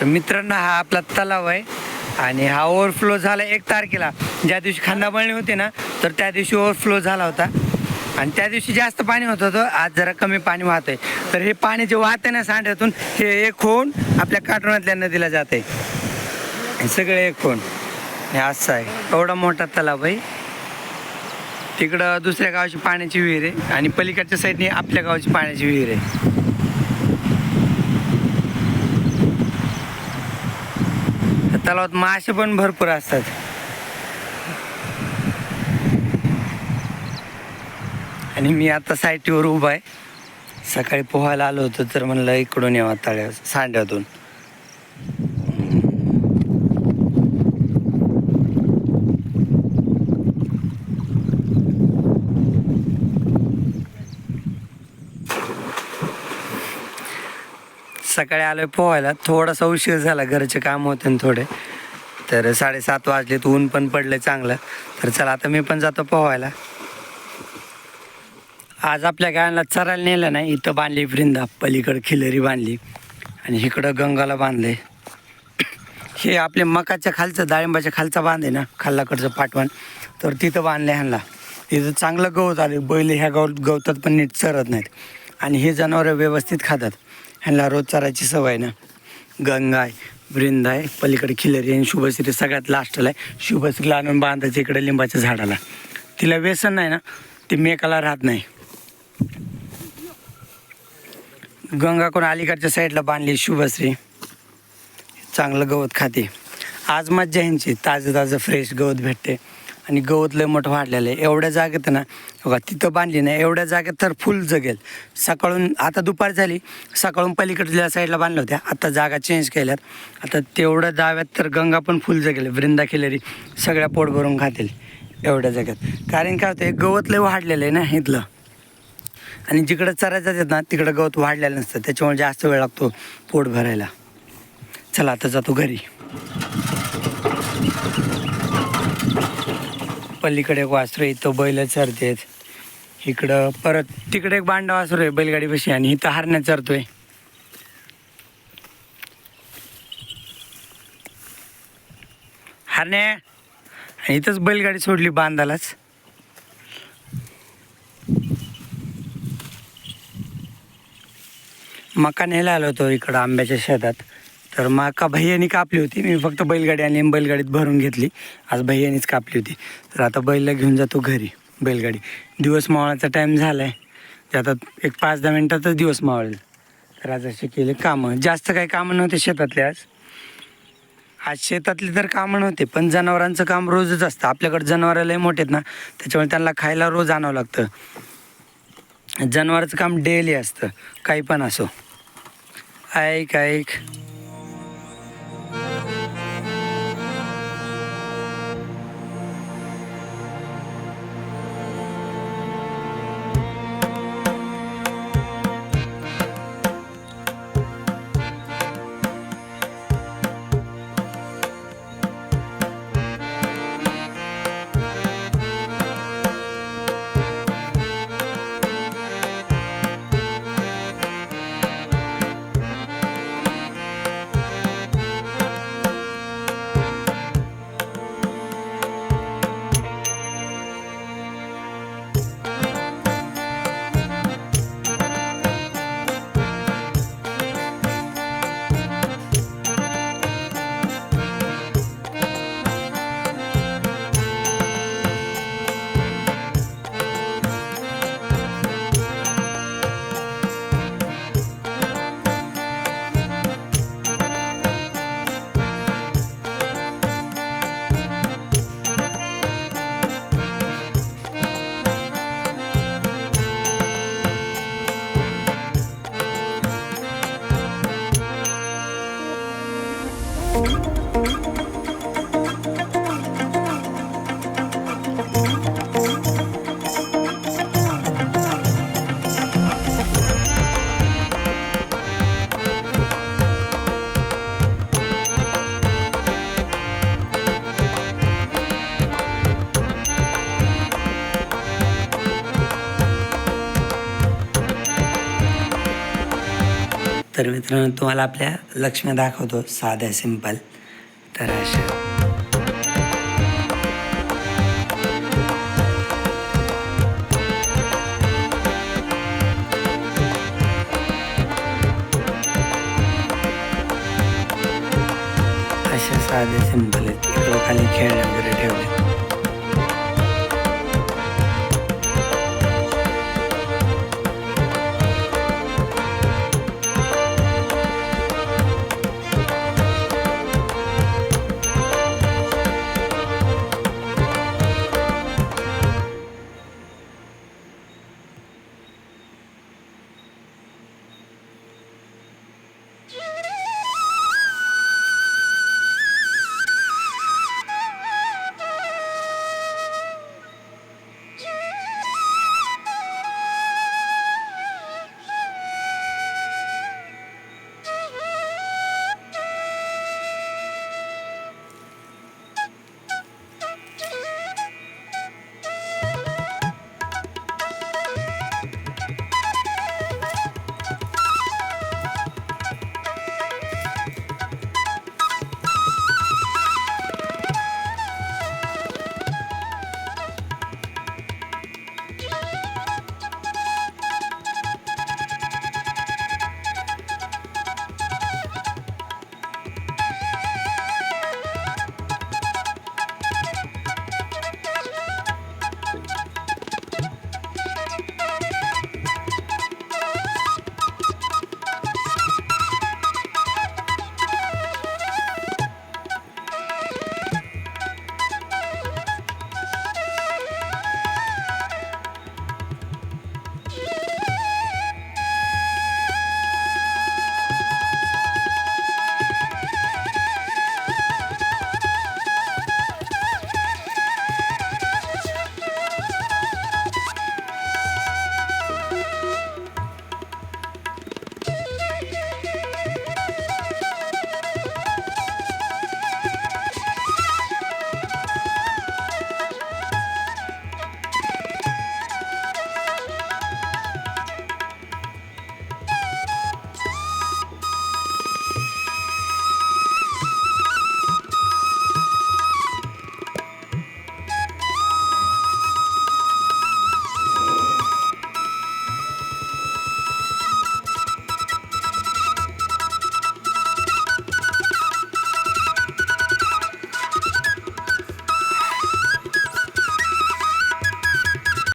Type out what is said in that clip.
तर मित्रांनो हा आपला तलाव आहे आणि हा ओव्हरफ्लो झाला एक तारखेला. ज्या दिवशी खांदाबळणी होती ना तर त्या दिवशी ओव्हरफ्लो झाला होता. आणि त्या दिवशी जास्त पाणी होत होतं आज जरा कमी पाणी वाहत आहे तर हे पाणी जे वाहत आहे ना सांड्यातून हे एक होऊन आपल्या काटोनातल्या नदीला जात आहे. सगळे एक होऊन. हे असं आहे. एवढा मोठा तलाव आहे. तिकडं दुसऱ्या गावाची पाण्याची विहीर आहे आणि पलीकडच्या साईडने आपल्या गावाची पाण्याची विहीर आहे. तलावात मासे पण भरपूर असतात. आणि मी आता साईटीवर उभा आहे. सकाळी पोहायला आलो होतो तर म्हणलं इकडून यावा तळ्या सांड्यातून. सकाळी आलोय पोहायला. थोडासा उशीर झाला घरचे काम होते ना थोडे. तर साडेसात वाजले ऊन पण पडले चांगलं. तर चला आता मी पण जातो पोहायला. आज आपल्या गायला चरायला नेलं नाही इथं बांधली वृंदा पलीकडं खिलरी बांधली. आणि इकडं गंगाला बांधले हे आपले मकाच्या खालचं डाळिंबाच्या खालचा बांध आहे ना खाल्लाकडचं पाठवण तर तिथं बांधले ह्यांना तिथं चांगलं गवत आले बैल ह्या गवत गवतात पण नीट चरत नाहीत. आणि हे जनावरं व्यवस्थित खातात. ह्यांना रोज चरायची सवय ना. गंगा आहे वृंद आहे पलीकडे खिलरी आणि शुभश्री सगळ्यात लास्टला आहे. शुभश्रीला आणून बांधायचं इकडे लिंबाच्या झाडाला. तिला व्यसन नाही ना ती मेकाला राहत नाही. गंगा कोण अलीकडच्या साईडला बांधली शुभश्री. चांगलं गवत खाते. आज मज्जा ह्यांची. ताजं ताजं फ्रेश गवत भेटते. आणि गवत लय मोठं वाढलेलं आहे. एवढ्या जागेत ना बघा तिथं बांधली नाही एवढ्या जागेत तर फुल जगेल. सकाळून आता दुपार झाली सकाळून पलीकडच्या साईडला बांधल्या होत्या आता जागा चेंज केल्यात. आता तेवढ्या जाव्यात तर गंगा पण फुल जगेल वृंदा खिलेरी सगळ्या पोट भरून खातील एवढ्या जागेत. कारण काय होतं गवत लय वाढलेलं आहे ना इथलं. आणि जिकडं चरायचं येत ना तिकडं गवत वाढलेलं नसतं त्याच्यामुळे जास्त वेळ लागतो पोट भरायला. चला आता जातो घरी. पलीकडे एक वासरू आहे इथं बैल चरतेत. इकडं परत तिकडे एक बांडा वासरू आहे बैलगाडीपाशी आणि इथं हरण्या चरतोय. हरण्या? आणि इथंच बैलगाडी सोडली बांधालाच. मका न्यायला आलो होतो इकडं आंब्याच्या शेतात. तर माका भैयानी कापली होती. मी फक्त बैलगाडी आणि बैलगाडीत भरून घेतली. आज भैयानीच कापली होती. तर आता बैलला घेऊन जातो घरी बैलगाडी. दिवस मावळाचा टाईम झाला आहे ते आता एक पाच दहा मिनटातच दिवस मावळेल. तर आज असे केले कामं. जास्त काही कामं नव्हते शेतातले आज. आज शेतातले तर कामं नव्हते पण जनावरांचं काम रोजच असतं. आपल्याकडे जनावरं लय मोठे आहेत ना त्याच्यामुळे त्यांना खायला रोज आणावं लागतं. जनावराचं काम डेली असतं. काही पण असो. ऐक ऐक. तर मित्रांनो तुम्हाला आपल्या लक्ष्मी दाखवतो साध्या सिंपल तर अशा. अशा साधे सिंपल आहेत. इकडं खाली खेळणे वगैरे ठेवले